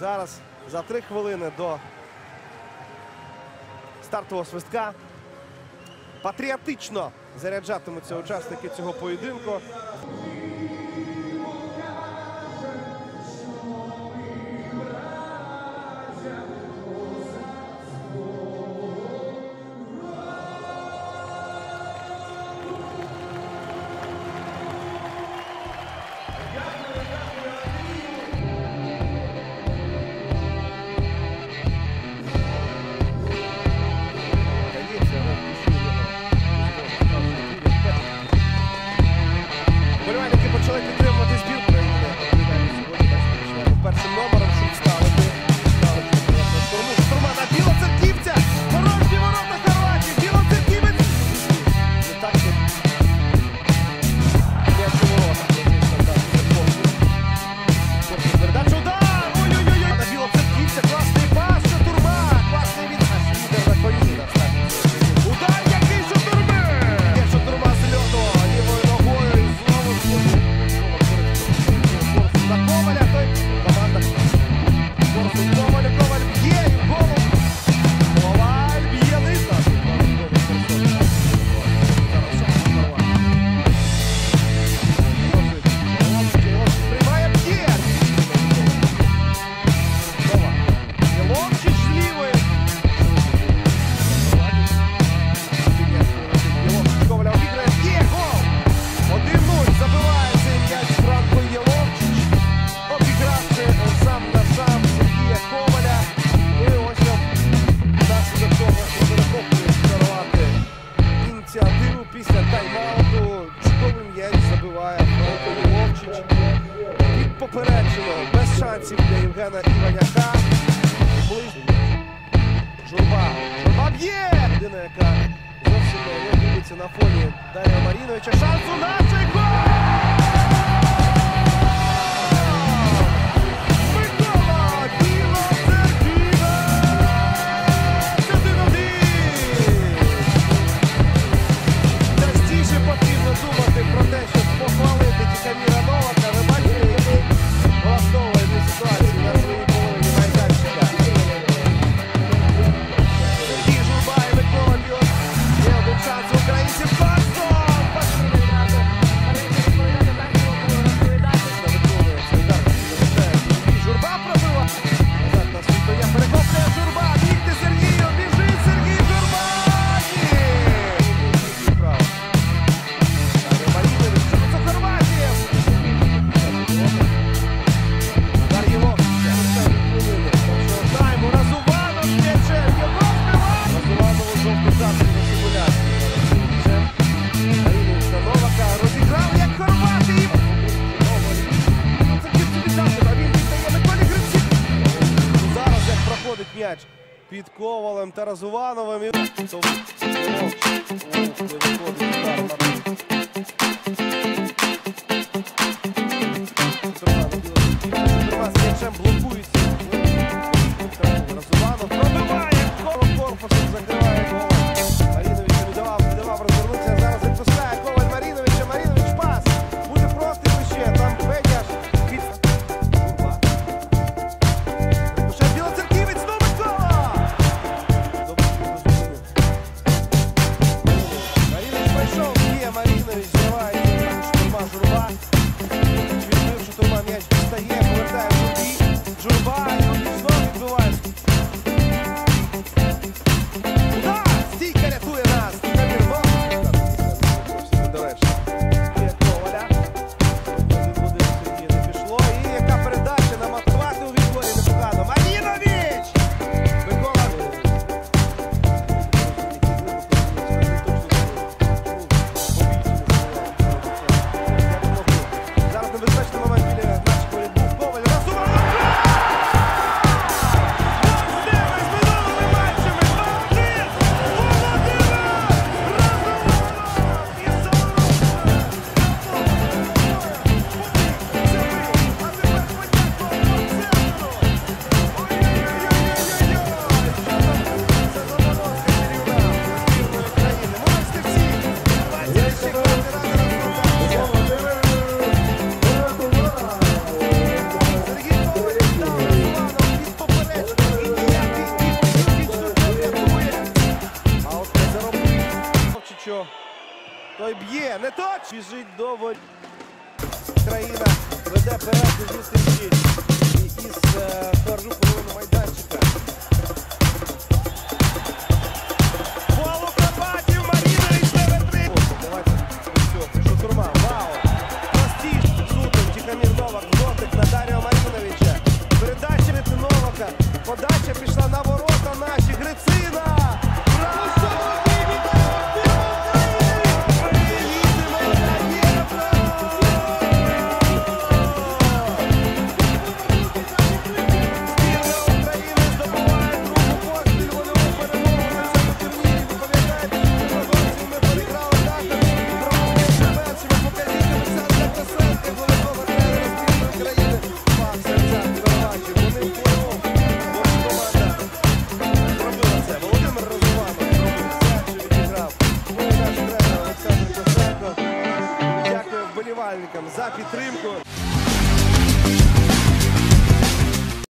Зараз за три хвилини до стартового свистка. Патріотично заряджатимуться учасники цього поєдинку. виконавців для Євгена Іваняка. Журба. Журба б'є! Людина, яка зовсім не любиться на фоні Дар'я Маріновича. Шанс у нас! гол! завтра на симуляції. Наївився Новака, розіграв, як хорвати і... Це кіп собі дати, а він віддає Миколі Гриців. Зараз як проходить м'яч під Ковалем Таразувановим. Виходить удар на Beijão. Той б'є. Не точ! Біжить до волі. Країна веде перед зустрічі із е, першу половину. árbitro